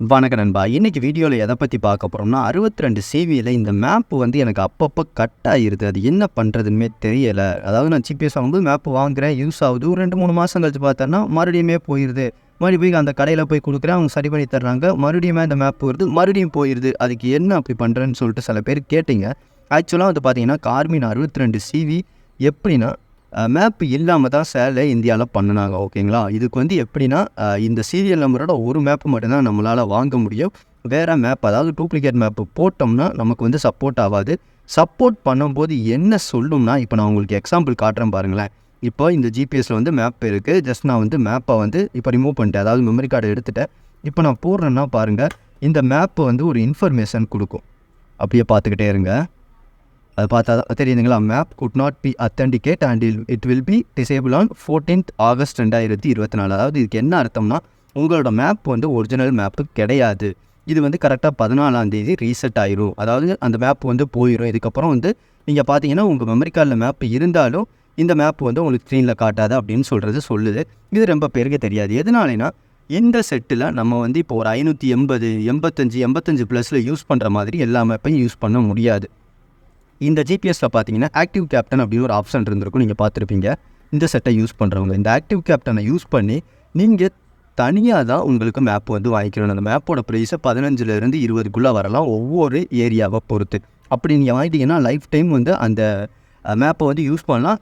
வணக்கம் நண்பா. இன்றைக்கி வீடியோவில் எதை பற்றி பார்க்க போகிறோம்னா அறுபத்தி ரெண்டு சிவியில் இந்த மேப்பு வந்து எனக்கு அப்பப்போ கட் ஆகிருது அது என்ன பண்ணுறதுன்னே தெரியலை. அதாவது நான் ஜிபிஎஸ் வாங்கும்போது மேப்பு வாங்குறேன். யூஸ் ஆகுது. ஒரு ரெண்டு மூணு மாதம் கழிச்சு பார்த்தேன்னா மறுபடியுமே போயிடுது மறுபடியும் போய் அந்த கடையில் போய் கொடுக்குறேன். அவங்க சரி பண்ணி தர்றாங்க. மறுபடியும் இந்த மேப் வருது. மறுபடியும் போயிடுது அதுக்கு என்ன அப்படி பண்ணுறேன்னு சொல்லிட்டு சில பேர் கேட்டிங்க. ஆக்சுவலாக வந்து பார்த்தீங்கன்னா கார்மின் அறுபத்தி ரெண்டு சிவி எப்படின்னா மேப் இல்லாமல் தான் சேலை இந்தியாவில் பண்ணினாங்க ஓகேங்களா? இதுக்கு வந்து எப்படின்னா இந்த சீரியல் நம்பரோட ஒரு மேப்பு மட்டும்தான் நம்மளால் வாங்க முடியும். வேறு மேப் அதாவது டூப்ளிகேட் மேப்பு போட்டோம்னா நமக்கு வந்து சப்போர்ட் ஆகாது. சப்போர்ட் பண்ணும்போது என்ன சொல்லும்னா இப்போ நான் உங்களுக்கு எக்ஸாம்பிள் காட்டுறேன் பாருங்களேன். இப்போ இந்த ஜிபிஎஸில் வந்து மேப் இருக்குது ஜஸ்ட் நான் வந்து மேப்பை வந்து இப்போ ரிமூவ் பண்ணிட்டேன். அதாவது மெமரி கார்டை எடுத்துட்டேன். இப்போ நான் போடுறேன்னா பாருங்கள் இந்த மேப்பு வந்து ஒரு இன்ஃபர்மேஷன் கொடுக்கும். அப்படியே பார்த்துக்கிட்டே இருங்க. அது பார்த்தா தான் தெரியுதுங்களா? Map could not be authenticated and it will be disable on fourteenth August ரெண்டாயிரத்தி இருபத்தி நாலு. அதாவது இதுக்கு என்ன அர்த்தம்னா உங்களோட மேப் வந்து ஒரிஜினல் மேப்பு கிடையாது. இது வந்து கரெக்டாக பதினாலாம் தேதி ரீசெட் ஆயிரும். அதாவது அந்த மேப் வந்து போயிடும் இதுக்கப்புறம் வந்து நீங்கள் பார்த்தீங்கன்னா உங்கள் மெமரி கார்டில் மேப் இருந்தாலும் இந்த மேப் வந்து உங்களுக்கு ஸ்க்ரீனில் காட்டாது அப்படின்னு சொல்கிறது சொல்லுது. இது ரொம்ப பேருக்கு தெரியாது. எதனாலனா இந்த செட்டில் நம்ம வந்து இப்போ ஒரு ஐநூற்றி எண்பது எண்பத்தஞ்சு எண்பத்தஞ்சு ப்ளஸில் யூஸ் பண்ணுற மாதிரி எல்லா மேப்பையும் யூஸ் பண்ண முடியாது. இந்த ஜிபிஎஸ்சில் பார்த்தீங்கன்னா ஆக்டிவ் கேப்டன் அப்படின்னு ஒரு ஆப்ஷன் இருந்திருக்கும். நீங்கள் பார்த்துருப்பீங்க. இந்த செட்டை யூஸ் பண்ணுறவங்க இந்த ஆக்டிவ் கேப்டனை யூஸ் பண்ணி நீங்கள் தனியாக தான் உங்களுக்கு மேப் வந்து வாங்கிக்கணும். அந்த மேப்போட ப்ரைஸை பதினஞ்சுலேருந்து இருபதுக்குள்ளே வரலாம் ஒவ்வொரு ஏரியாவை பொறுத்து. அப்படி நீங்கள் வாங்கிட்டீங்கன்னா லைஃப் டைம் வந்து அந்த மேப்பை வந்து யூஸ் பண்ணலாம்.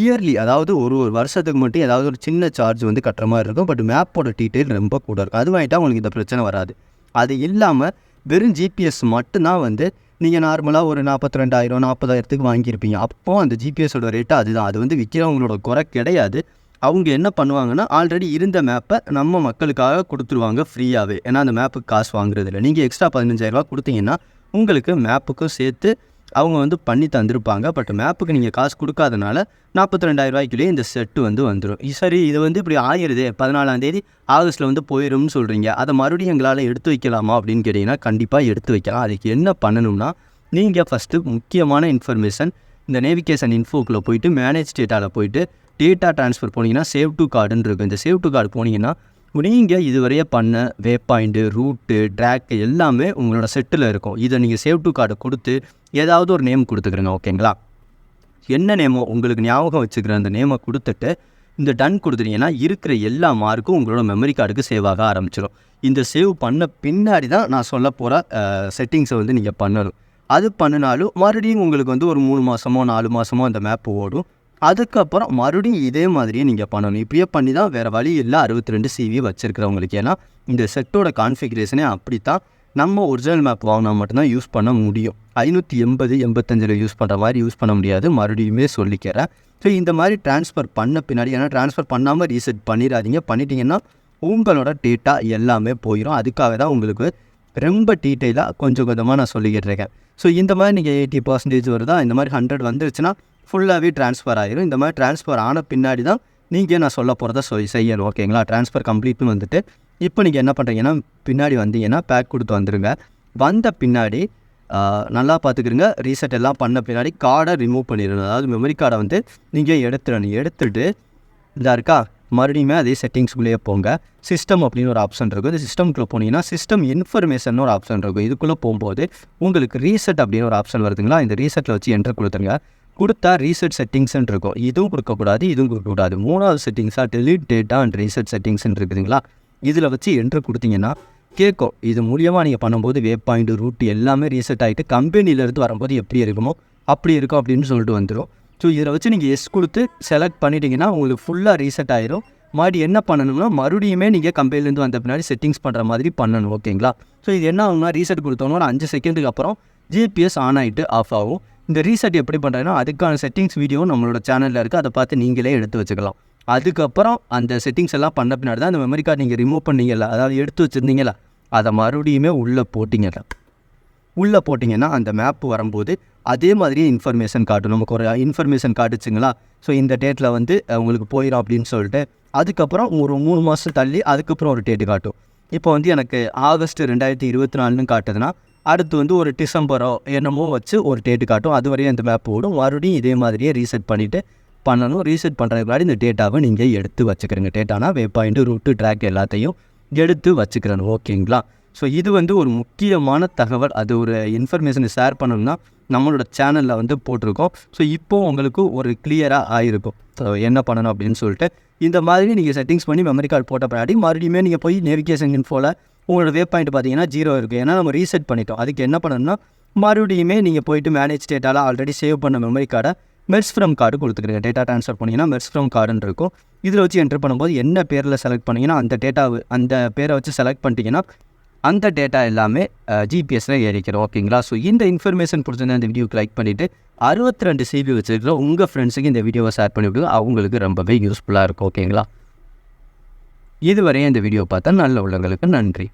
இயர்லி அதாவது ஒரு ஒரு வருஷத்துக்கு மட்டும் ஏதாவது ஒரு சின்ன சார்ஜ் வந்து கட்டுற மாதிரி இருக்கும். பட் மேப்போட டீட்டெயில் ரொம்ப கூட இருக்கும். அது வாங்கிட்டால் உங்களுக்கு இந்த பிரச்சனை வராது. அது இல்லாமல் வெறும் ஜிபிஎஸ் மட்டும்தான் வந்து நீங்கள் நார்மலாக ஒரு நாற்பத்தி ரெண்டாயிரம் நாற்பதாயிரத்துக்கு வாங்கியிருப்பீங்க. அப்போது அந்த ஜிபிஎஸோட ரேட்டு அதுதான். அது வந்து விற்கிறவங்களோட குறை கிடையாது. அவங்க என்ன பண்ணுவாங்கன்னா ஆல்ரெடி இருந்த மேப்பை நம்ம மக்களுக்காக கொடுத்துருவாங்க ஃப்ரீயாகவே ஏன்னா அந்த மேப்புக்கு காசு வாங்குறது இல்லை நீங்கள் எக்ஸ்ட்ரா பதினஞ்சாயிரரூபா கொடுத்தீங்கன்னா உங்களுக்கு மேப்புக்கும் சேர்த்து அவங்க வந்து பண்ணி தந்திருப்பாங்க. பட் மேப்புக்கு நீங்கள் காசு கொடுக்காதனால நாற்பத்தி ரெண்டாயிரரூபாய்க்குள்ளேயே இந்த செட்டு வந்து வந்துடும் சரி இது வந்து இப்படி ஆயிடுது பதினாலாம் தேதி ஆகஸ்ட்டில் வந்து போயிடும்னு சொல்கிறீங்க அதை மறுபடியும் எங்களால் எடுத்து வைக்கலாமா அப்படின்னு கேட்டிங்கன்னா கண்டிப்பாக எடுத்து வைக்கலாம். அதுக்கு என்ன பண்ணணும்னா நீங்கள் ஃபஸ்ட்டு முக்கியமான இன்ஃபர்மேஷன் இந்த நேவிகேஷன் இன்ஃபோக்குள்ளே போயிட்டு மேனேஜ் டேட்டாவில் போயிட்டு டேட்டா ட்ரான்ஸ்ஃபர் போனீங்கன்னா சேவ் டு கார்டுன்னு இருக்கும். இந்த சேவ் டு கார்டு போனீங்கன்னா நீங்கள் இதுவரையே பண்ண வே பாயிண்ட்டு ரூட்டு ட்ராக்கு எல்லாமே உங்களோட செட்டில் இருக்கும். இதை நீங்கள் சேவ் டு கார்டு கொடுத்து ஏதாவது ஒரு நேம் கொடுத்துக்கிறங்க ஓகேங்களா? என்ன நேமோ உங்களுக்கு ஞாபகம் வச்சுக்கிற அந்த நேமை கொடுத்துட்டு இந்த டன் கொடுத்துட்டீங்கன்னா இருக்கிற எல்லா மார்க்கும் உங்களோட மெமரி கார்டுக்கு சேவ் ஆக ஆரம்பிச்சிடும் இந்த சேவ் பண்ண பின்னாடி தான் நான் சொல்ல போகிற செட்டிங்ஸை வந்து நீங்கள் பண்ணணும். அது பண்ணினாலும் மறுபடியும் உங்களுக்கு வந்து ஒரு மூணு மாதமோ நாலு மாதமோ அந்த மேப் ஓடும். அதுக்கப்புறம் மறுபடியும் இதே மாதிரியே நீங்கள் பண்ணணும். இப்படியே பண்ணி தான் வேறு வழி இல்லை அறுபத்தி ரெண்டு சிவி வச்சுருக்கிறவங்களுக்கு. ஏன்னா இந்த செட்டோட கான்ஃபிகரேஷனே அப்படி தான் நம்ம ஒரிஜினல் மேப் வாங்கினா மட்டும்தான் யூஸ் பண்ண முடியும். ஐநூற்றி எண்பது எண்பத்தஞ்சில் யூஸ் பண்ணுற மாதிரி யூஸ் பண்ண முடியாது. மறுபடியுமே சொல்லிக்கிறேன். ஸோ இந்த மாதிரி ட்ரான்ஸ்ஃபர் பண்ண பின்னாடி ஏன்னா ட்ரான்ஸ்ஃபர் பண்ணாமல் ரீசெட் பண்ணிடாதீங்க. பண்ணிட்டீங்கன்னா உங்களோட டேட்டா எல்லாமே போயிடும் அதுக்காக தான் உங்களுக்கு ரொம்ப டீட்டெயிலாக கொஞ்சம் கொஞ்சமாக நான் சொல்லிக்கிட்டு இருக்கேன். ஸோ இந்த மாதிரி நீங்கள் எயிட்டி பர்சன்டேஜ் வருதா? இந்த மாதிரி ஹண்ட்ரட் வந்துருச்சுன்னா ஃபுல்லாகவே ட்ரான்ஸ்ஃபர் ஆகிடும் இந்த மாதிரி ட்ரான்ஸ்ஃபர் ஆன பின்னாடி தான் நீங்கள் நான் சொல்ல போகிறத சொல் செய்யணும். ஓகேங்களா ட்ரான்ஸ்ஃபர் கம்ப்ளீட்னு வந்துட்டு இப்போ நீங்கள் என்ன பண்ணுறீங்கன்னா பின்னாடி வந்தீங்கன்னா பேக் கொடுத்து வந்துடுங்க வந்த பின்னாடி நல்லா பார்த்துக்கிறங்க ரீசெட் எல்லாம் பண்ண பின்னாடி கார்டை ரிமூவ் பண்ணிடணும் அதாவது மெமரி கார்டை வந்து நீங்கள் எடுத்துடணும். எடுத்துட்டு இதாக இருக்கா? மறுபடியுமே அதே செட்டிங்ஸ்குள்ளேயே போங்க. சிஸ்டம் அப்படின்னு ஒரு ஆப்ஷன் இருக்கும். இந்த சிஸ்டம்குள்ளே போனீங்கன்னா சிஸ்டம் இன்ஃபர்மேஷன் ஒரு ஆப்ஷன் இருக்கும். இதுக்குள்ளே போகும்போது உங்களுக்கு ரீசெட் அப்படின்னு ஒரு ஆப்ஷன் வருதுங்களா? இந்த ரீசெட்டில் வச்சு என்ட்ரு கொடுத்துருங்க. கொடுத்தா ரீசெட் செட்டிங்ஸ்ன்னு இருக்கும். இதுவும் கொடுக்கக்கூடாது இதுவும் கொடுக்கக்கூடாது. மூணாவது செட்டிங்ஸாக டெலிட் டேட்டா அண்ட் ரீசெட் செட்டிங்ஸ்ன்னு இருக்குதுங்களா? இதில் வச்சு என்ட்ரு கொடுத்தீங்கன்னா கேட்கும். இது மூலியமாக நீங்கள் பண்ணும்போது வே பாயிண்ட் ரூட் எல்லாமே ரீசெட் ஆகிட்டு கம்பெனியிலேருந்து வரும்போது எப்படி இருக்குமோ அப்படி இருக்கும் அப்படின்னு சொல்லிட்டு வந்துடும் ஸோ இதில் வச்சு நீங்கள் எஸ் கொடுத்து செலக்ட் பண்ணிட்டீங்கன்னா உங்களுக்கு ஃபுல்லாக ரீசெட் ஆயிரும். மறுபடி என்ன பண்ணணும்னா மறுபடியுமே நீங்கள் கம்பெனிலேருந்து வந்த பின்னாடி செட்டிங்ஸ் பண்ணுற மாதிரி பண்ணணும் ஓகேங்களா ஸோ இது என்ன ஆகும்னா ரீசெட் கொடுத்தோன்னா ஒரு அஞ்சு செகண்டுக்கு அப்புறம் ஜிபிஎஸ் ஆன் ஆகிட்டு ஆஃப் ஆகும். இந்த ரீசெட் எப்படி பண்ணுறதுனா அதுக்கான செட்டிங்ஸ் வீடியோ நம்மளோட சேனலில் இருக்குது அதை பார்த்து நீங்களே எடுத்து வச்சுக்கலாம். அதுக்கப்புறம் அந்த செட்டிங்ஸ் எல்லாம் பண்ண பின்னாடி தான் அந்த மெமரி கார்டு நீங்கள் ரிமூவ் பண்ணீங்களா அதாவது எடுத்து வச்சுருந்தீங்களா அதை மறுபடியுமே உள்ளே போட்டிங்கல்ல. உள்ளே போட்டிங்கன்னா அந்த மேப் வரும்போது அதே மாதிரியே இன்ஃபர்மேஷன் காட்டும். நமக்கு ஒரு இன்ஃபர்மேஷன் காட்டுச்சுங்களா? ஸோ இந்த டேட்டில் வந்து உங்களுக்கு போயிடும் அப்படின்னு சொல்லிட்டு அதுக்கப்புறம் ஒரு மூணு மாதம் தள்ளி அதுக்கப்புறம் ஒரு டேட்டு காட்டும். இப்போ வந்து எனக்கு ஆகஸ்ட் ரெண்டாயிரத்தி இருபத்தி நாலுன்னு காட்டுதுன்னா அடுத்து வந்து ஒரு டிசம்பரோ என்னமோ வச்சு ஒரு டேட்டு காட்டும். அது வரையும் இந்த மேப் ஓடும் மறுபடியும் இதே மாதிரியே ரீசெட் பண்ணிவிட்டு பண்ணணும். ரீசெட் பண்ணுறதுக்கு முன்னாடி இந்த டேட்டாவை நீங்கள் எடுத்து வச்சுக்கிறீங்க. டேட்டானா வே பாயிண்ட்டு ரூட்டு ட்ராக் எல்லாத்தையும் எடுத்து வச்சுக்கிறேன் ஓகேங்களா ஸோ இது வந்து ஒரு முக்கியமான தகவல். அது ஒரு இன்ஃபர்மேஷனை ஷேர் பண்ணணும்னா நம்மளோட சேனலில் வந்து போட்டிருக்கோம். ஸோ இப்போது உங்களுக்கு ஒரு கிளியராக ஆகிருக்கும் ஸோ என்ன பண்ணணும் அப்படின்னு சொல்லிட்டு இந்த மாதிரி நீங்கள் செட்டிங்ஸ் பண்ணி மெமரி கார்டு போட்ட பின்னாடி மறுபடியுமே நீங்கள் போய் நேவிகேஷன் இன்ஃபோவில் உங்களோட வே பாயிண்ட் பார்த்தீங்கன்னா ஜீரோ இருக்குது ஏன்னா நம்ம ரீசெட் பண்ணிட்டோம். அதுக்கு என்ன பண்ணணும்னா மறுபடியுமே நீங்கள் போயிட்டு மேனேஜ் டேட்டாவில் ஆல்ரெடி சேவ் பண்ண மெமரி கார்டை மெர்ஸ் ஃப்ரம் கார்டு கொடுத்துக்கிறீங்க டேட்டா ட்ரான்ஸ்ஃபர் பண்ணிங்கன்னா மெர்ஸ் ஃப்ரம் கார்டுன்னு இருக்கும். இதில் வச்சு என்ட்ரு பண்ணும்போது என்ன பேரில் செலக்ட் பண்ணிங்கன்னா அந்த டேட்டா அந்த பேரை வச்சு செலக்ட் பண்ணிட்டீங்கன்னா அந்த டேட்டா எல்லாமே ஜிபிஎஸில் ஏறிக்கிறோம் ஓகேங்களா ஸோ இந்த இன்ஃபர்மேஷன் பிடிச்சிருந்தா இந்த வீடியோக்கு லைக் பண்ணிவிட்டு அறுபத்தி ரெண்டு சிபி வச்சுருக்கிற உங்கள் ஃப்ரெண்ட்ஸுக்கு இந்த வீடியோவை ஷேர் பண்ணி விடுங்க அவங்களுக்கு ரொம்பவே யூஸ்ஃபுல்லாக இருக்கும். ஓகேங்களா இதுவரையும் இந்த வீடியோ பார்த்தா நல்ல உள்ளங்களுக்கு நன்றி.